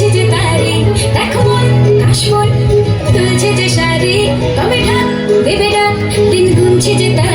দুলছে যে তারি, দেখো মন কাশমন দুলছে যে শাড়ি কবে ঢাক দেবে ডাক, দিন গুনছে যে তারি।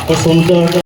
বাহ বাহ খুব সুন্দর